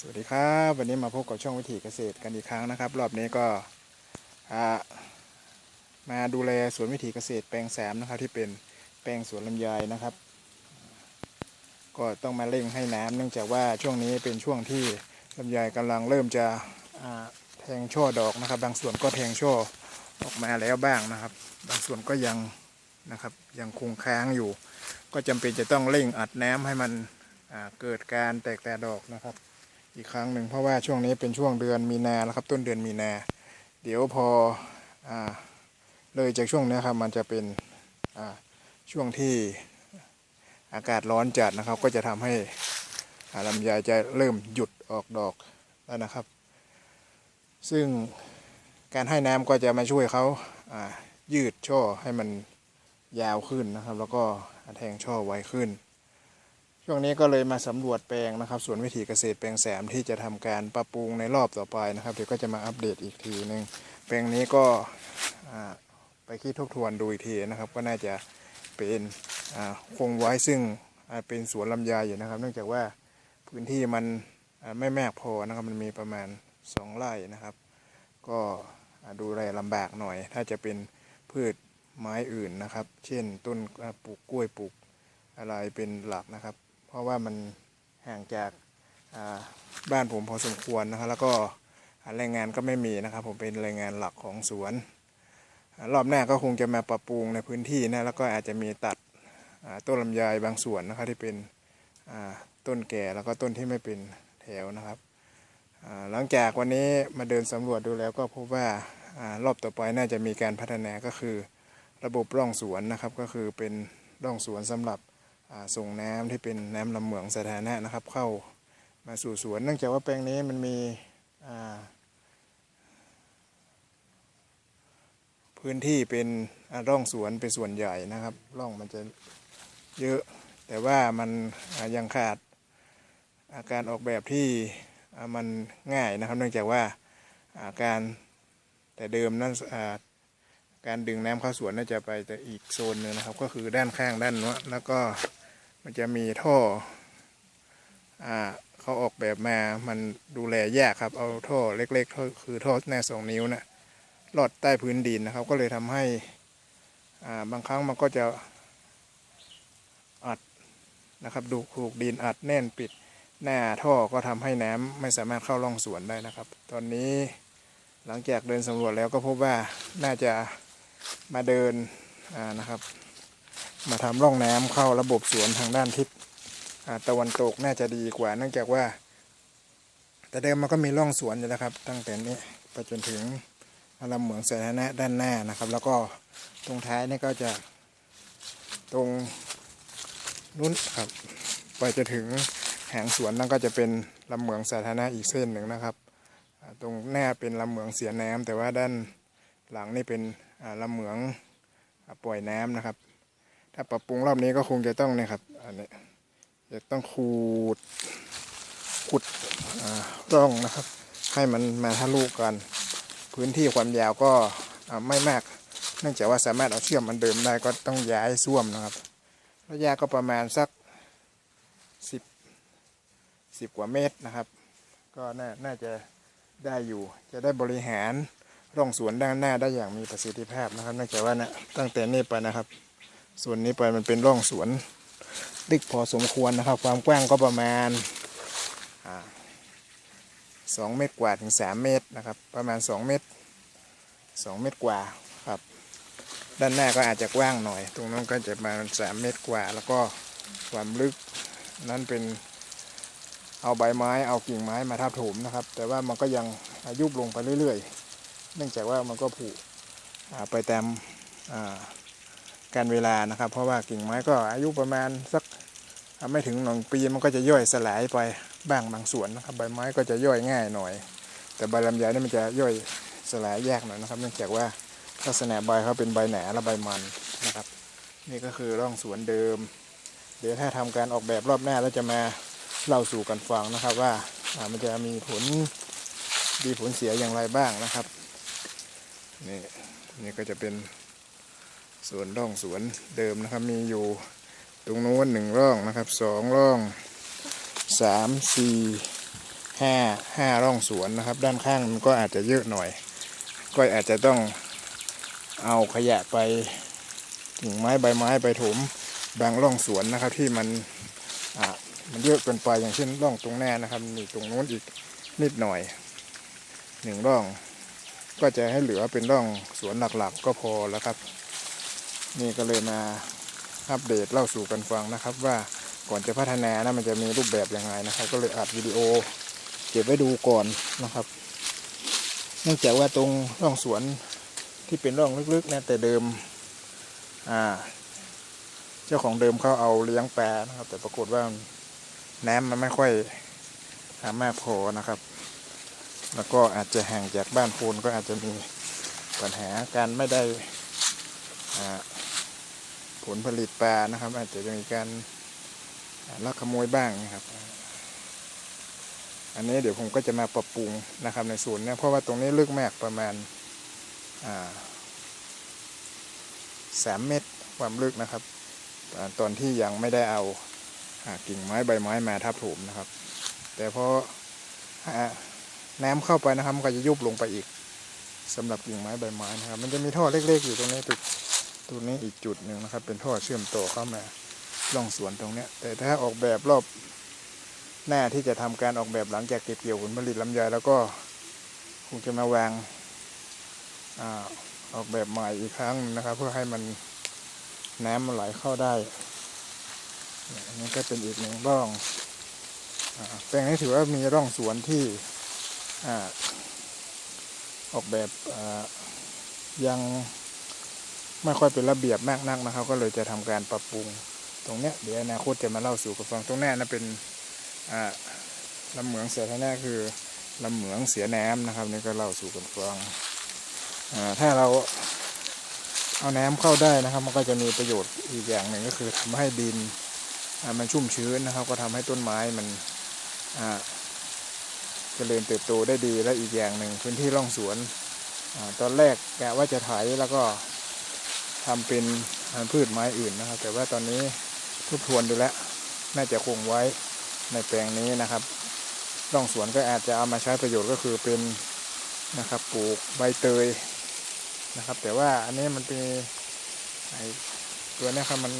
สวัสดีครับวันนี้มาพบกับช่องวิถีเกษตรกันอีกครั้งนะครับ รอบนี้ก็มาดูแลสวนวิถีเกษตรแปลงแสมนะครับ ที่เป็นแปลงสวนลำไยนะครับ ก็ต้องมาเร่งให้น้ำเนื่องจากว่าช่วงนี้เป็นช่วงที่ลำไยกำลังเริ่มจะแทงช่อดอกนะครับ บางส่วนก็แทงช่อออกมาแล้วบ้างนะครับ บางส่วนก็ยังนะครับยังคงค้างอยู่ ก็จำเป็นจะต้องเร่งอัดน้ำให้มันเกิดการแตกแต่ดอกนะครับ อีกครั้งหนึ่งเพราะว่าช่วงนี้เป็นช่วงเดือนมีนาแล้วครับ ต้นเดือนมีนา เดี๋ยวพออเลยจากช่วงนี้ครับมันจะเป็นช่วงที่อากาศร้อนจัดนะครับ ก็จะทำให้ลำไยจะเริ่มหยุดออกดอกแล้วนะครับ ซึ่งการให้น้ำก็จะมาช่วยเขาายืดช่อให้มันยาวขึ้นนะครับ แล้วก็แทงช่อไวขึ้น ช่วงนี้ก็เลยมาสำรวจแปลงนะครับสวนวิถีเกษตรแปลงแสมที่จะทำการปรับปรุงในรอบต่อไปนะครับเดี๋ยวก็จะมาอัปเดตอีกทีหนึ่งแปลงนี้ก็ไปคิดทบทวนดูอีกทีนะครับ ก็น่าจะเป็นคงไว้ซึ่งเป็นสวนลำไยอยู่นะครับ เนื่องจากว่าพื้นที่มันไม่แมกพอนะครับมันมีประมาณสองไร่นะครับ ก็ดูแลลำบากหน่อย ถ้าจะเป็นพืชไม้อื่นนะครับ เช่นต้นปลูกกล้วยปลูกอะไรเป็นหลักนะครับ เพราะว่ามันห่างจากบ้านผมพอสมควรนะครับแล้วก็แรงงานก็ไม่มีนะครับ ผมเป็นแรงงานหลักของสวน รอบหน้าก็คงจะมาปรับปรุงในพื้นที่นะแล้วก็อาจจะมีตัดต้นลำไยบางส่วนนะครับที่เป็นต้นแก่แล้วก็ต้นที่ไม่เป็นแถวนะครับหลังจากวันนี้มาเดินสำรวจดูแล้วก็พบว่ารอบต่อไปน่าจะมีการพัฒนาก็คือระบบร่องสวนนะครับ ก็คือเป็นร่องสวนสำหรับ ส่งน้ำที่เป็นน้ำลำเหมืองสาธารณะนะครับ เข้ามาสู่สวน เนื่องจากว่าแปลงนี้มันมีพื้นที่เป็นร่องสวนเป็นส่วนใหญ่นะครับ ร่องมันจะเยอะ แต่ว่ามันยังขาดอาการออกแบบที่มันง่ายนะครับ เนื่องจากว่าอาการแต่เดิมนั้นาการดึงน้ำเข้าสวนน่าจะไปแต่อีกโซนหนึ่งนะครับ ก็คือด้านข้างด้านนู้นแล้วก็ มันจะมีท่ออ่าเขาออกแบบมา มันดูแลยากครับ เอาท่อเล็กๆท่อคือท่อแน่สองนิ้วนะลอดใต้พื้นดินนะครับ ก็เลยทำให้อ่าบางครั้งมันก็จะอัดนะครับ ดูถูกดินอัดแน่นปิดหน้าท่อก็ทำให้น้ำไม่สามารถเข้าร่องสวนได้นะครับ ตอนนี้หลังจากเดินสำรวจแล้วก็พบว่าน่าจะมาเดินอ่านะครับ มาทำร่องน้ำเข้าระบบสวนทางด้านทิศตะวันตกน่าจะดีกว่า เนื่องจากว่า แต่เดิมมันก็มีร่องสวนอยู่แล้วครับ ตั้งแต่นี้ไปจนถึงลำเหมืองสาธารณะด้านหน้านะครับ แล้วก็ตรงท้ายนี่ก็จะตรงนู้นครับไปจะถึงหางสวนนั่นก็จะเป็นลำเหมืองสาธารณะอีกเส้นหนึ่งนะครับ ตรงหน้าเป็นลำเหมืองเสียน้ำแต่ว่าด้านหลังนี่เป็นลำเหมืองปล่อยน้ำนะครับ ถ้าปรับปรุงรอบนี้ก็คงจะต้องเนี่ยครับ อันนี้จะต้องขูดขุดร่องนะครับ ให้มันมาทะลุกัน พื้นที่ความยาวก็ไม่มาก เนื่องจากว่าสามารถเอาเชื่อมมันเดิมได้ก็ต้องย้ายส้วมนะครับ ระยะก็ประมาณสักสิบสิบกว่าเมตรนะครับ ก็น่าน่าจะได้อยู่ จะได้บริหารร่องสวนด้านหน้าได้อย่างมีประสิทธิภาพนะครับเนื่องจากว่านะตั้งแต่นี้ไปนะครับ ส่วนนี้ไปมันเป็นร่องสวนลึกพอสมควรนะครับ ความกว้างก็ประมาณสองเมตรกว่าถึงสามเมตรนะครับ ประมาณสองเมตรสองเมตรกว่าครับ ด้านหน้าก็อาจจะกว้างหน่อย ตรงนั้นก็จะประมาณสามเมตรกว่า แล้วก็ความลึกนั้นเป็นเอาใบไม้เอากิ่งไม้มาทับถมนะครับ แต่ว่ามันก็ยังยุบลงไปเรื่อย ๆ เนื่องจากว่ามันก็ผุไปตามอ่า การเวลานะครับ เพราะว่ากิ่งไม้ก็อายุประมาณสักไม่ถึงหนึ่งปีมันก็จะย่อยสลายไปบ้างบางส่วนนะครับ ใบไม้ก็จะย่อยง่ายหน่อย แต่ใบลำไยนี่มันจะย่อยสลายยากหน่อยนะครับเนื่องจากว่าลักษณะใบเขาเป็นใบหนาและใบมันนะครับ นี่ก็คือร่องสวนเดิม เดี๋ยวถ้าทำการออกแบบรอบหน้าแล้วจะมาเล่าสู่กันฟังนะครับว่ามันจะมีผลดีผลเสียอย่างไรบ้างนะครับนี่นี่ก็จะเป็น สวนร่องสวนเดิมนะครับ มีอยู่ตรงโน้นหนึ่งร่องนะครับสองร่องสามสี่ห้าห้าร่องสวนนะครับ ด้านข้างมันก็อาจจะเยอะหน่อย ก็อาจจะต้องเอาขยะไปกิ่งไม้ใบไม้ไปถมบางร่องสวนนะครับ ที่มันอ่ามันเยอะเกินไปอย่างเช่นร่องตรงหน้านะครับนี่ตรงโน้นอีกนิดหน่อยหนึ่งร่อง ก็จะให้เหลือเป็นร่องสวนหลักๆก็พอแล้วครับ นี่ก็เลยมาอัปเดตเล่าสู่กันฟังนะครับ ว่าก่อนจะพัฒนานะมันจะมีรูปแบบยังไงนะครับ ก็เลยอัดวิดีโอเก็บไว้ดูก่อนนะครับ เนื่องจากว่าตรงร่องสวนที่เป็นร่องลึกๆนะแต่เดิมอ่าเจ้าของเดิมเขาเอาเลี้ยงปลานะครับ แต่ปรากฏว่าน้ำมันไม่ค่อยหามากพอนะครับ แล้วก็อาจจะห่างจากบ้านโคนก็อาจจะมีปัญหาการไม่ได้อ่า ผลผลิตปลานะครับ อาจจะมีการลักขโมยบ้างนะครับ อันนี้เดี๋ยวผมก็จะมาปรับปรุงนะครับในศูนย์เนี่ยเพราะว่าตรงนี้ลึกมากประมาณาสามเมตรความลึกนะครับ ตอนที่ยังไม่ได้เอาอากิ่งไม้ใบไม้มาทับถมนะครับ แต่พออน้ำเข้าไปนะครับมันก็จะยุบลงไปอีกสำหรับกิ่งไม้ใบไม้นะครับ มันจะมีท่อเล็ก ๆ อยู่ตรงนี้จุด ตรงนี้อีกจุดหนึ่งนะครับ เป็นท่อเชื่อมต่อเข้ามาล่องสวนตรงนี้แต่ถ้าออกแบบรอบหน้าที่จะทำการออกแบบหลังจากเก็บเกี่ยวผลผลิตลำไยแล้วก็คงจะมาวางอาออกแบบใหม่อีกครั้งนะครับ เพื่อให้มันน้ำมันไหลเข้าได้นี่ยอันนี้ก็เป็นอีกหนึ่งร่องอแปลงนี้ถือว่ามีร่องสวนที่อออกแบบยัง ไม่ค่อยเป็นระเบียบมากนักนะครับ ก็เลยจะทำการปรับปรุงตรงเนี้ยเดี๋ยวอนาคตจะมาเล่าสู่กันฟังตรงหน้านะเป็นอ่าลำเหมืองเสียท่าแน่คือลำเหมืองเสียน้ำนะครับนี่ก็เล่าสู่กันฟังอ่าถ้าเราเอาน้ำเข้าได้นะครับ มันก็จะมีประโยชน์อีกอย่างหนึ่งก็คือทำให้ดินมันชุ่มชื้นนะครับ ก็ทำให้ต้นไม้มันเจริญเติบโตได้ดีและอีกอย่างหนึ่งพื้นที่ร่องสวนอตอนแรกแกว่าจะไถแล้วก็ ทำเป็นพืชไม้อื่นนะครับ แต่ว่าตอนนี้ทบทวนดูแล้ว น่าจะคงไว้ในแปลงนี้นะครับร่องสวนก็อาจจะเอามาใช้ประโยชน์ก็คือเป็นนะครับปลูกใบเตยนะครับ แต่ว่าอันนี้มันเป็นไอตัวนี้ครับมัน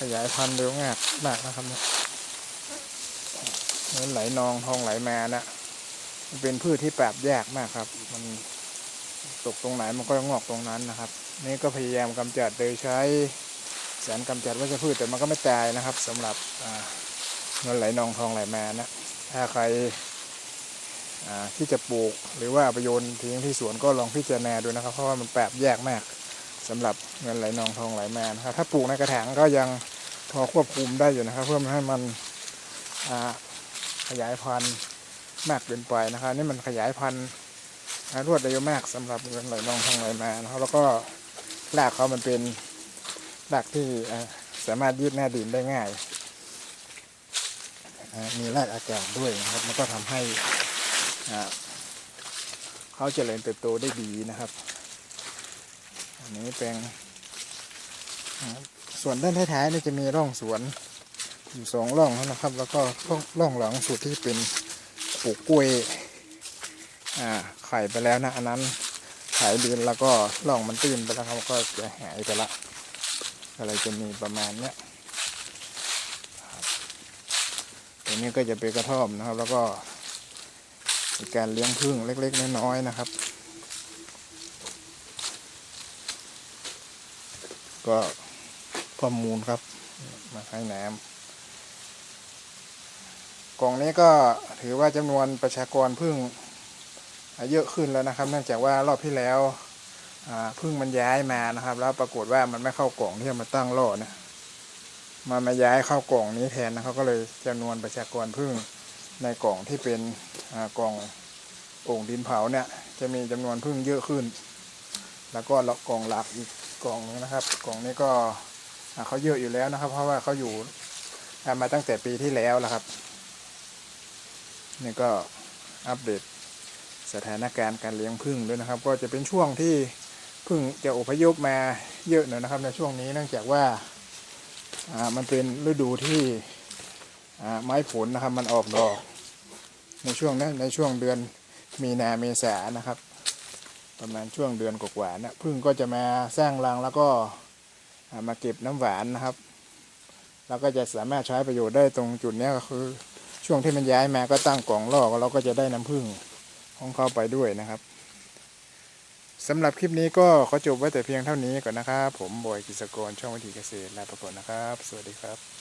ขยายพันธุ์เร็วมากมากนะครับเนี่ยมือนไหลนองทองไหลมานะเป็นพืชที่ปราบยากมากครับ มัน ตกตรงไหนมันก็งอกตรงนั้นนะครับ นี่ก็พยายามกำจัดโดยใช้สารกำจัดวัชพืชแต่มันก็ไม่ตายนะครับสำหรับเงินไหลนองทองไหลมานะถ้าใครที่จะปลูกหรือว่าเอาไปโยนทิ้งที่สวนก็ลองพิจารณาดูนะครับ เพราะว่ามันแปรแยกมากสำหรับเงินไหลนองทองไหลมานะครับถ้าปลูกในกระถางก็ยังพอควบคุมได้อยู่นะครับ เพื่อไม่ให้มันขยายพันธุ์มากเกินไปนะครับนี่มันขยายพันธุ์ รวดเร็วมากสำหรับเงินไหลนองทองไหลมานะครับแล้วก็รากเขามันเป็นรากที่สามารถยืดหน้าดินได้ง่าย มีแรกอากาศด้วยนะครับมันก็ทำให้เขาเจริญเติบโตได้ดีนะครับ อันนี้แปลงส่วนด้านท้ายๆนี่จะมีร่องสวนอยู่สองร่องนะครับ แล้วก็ร่องร่องหลังสุดที่เป็นปลูกกล้วยอ่า ไข่ไปแล้วนะ อันนั้นไข่ดินแล้วก็ร่องมันตื้นไปแล้วครับก็จะหายไปละก็เลยจะมีประมาณเนี้ยตรงนี้ก็จะเป็นกระท่อมนะครับ แล้วก็มีการเลี้ยงผึ้งเล็กๆน้อยๆนะครับ ก็ข้อมูลครับ มาให้น้ำกล่องนี้ก็ถือว่าจำนวนประชากรผึ้ง เยอะขึ้นแล้วนะครับ เนื่องจากว่ารอบที่แล้วอ่าผึ้งมันย้ายมานะครับ แล้วปรากฏว่ามันไม่เข้ากล่องที่มาตั้งล่อนะมามาย้ายเข้ากล่องนี้แทนนะครับก็เลยจำนวนประชากรพึ่งในกล่องที่เป็นกล่องโอ่งดินเผาเนี่ย จะมีจำนวนพึ่งเยอะขึ้น แล้วก็กล่องหลักอีกกล่องนึงนะครับ กล่องนี้ก็เขาเยอะอยู่แล้วนะครับ เพราะว่าเขาอยู่มาตั้งแต่ปีที่แล้วแล้วครับ นี่ก็อัปเดต สถานการณ์การเลี้ยงพึ่งด้วยนะครับ ก็จะเป็นช่วงที่พึ่งจะอพยพมาเยอะหน่อยนะครับในช่วงนี้เนื่องจากว่ามันเป็นฤดูที่ไม้ผลนะครับมันออกดอก ในช่วงนั้นในช่วงเดือนมีนาเมษานะครับ ประมาณช่วงเดือนกว่าๆนะพึ่งก็จะมาสร้างรังแล้วก็มาเก็บน้ำหวานนะครับเราก็จะสามารถใช้ประโยชน์ได้ตรงจุดนี้ก็คือ ช่วงที่มันย้ายมาก็ตั้งกล่องล่อเราก็จะได้น้ำผึ้ง ของเขาไปด้วยนะครับสำหรับคลิปนี้ก็ขอจบไว้แต่เพียงเท่านี้ก่อนนะครับ ผมบอยกิจกรช่องวิถีเกษตรลาไปก่อนนะครับ สวัสดีครับ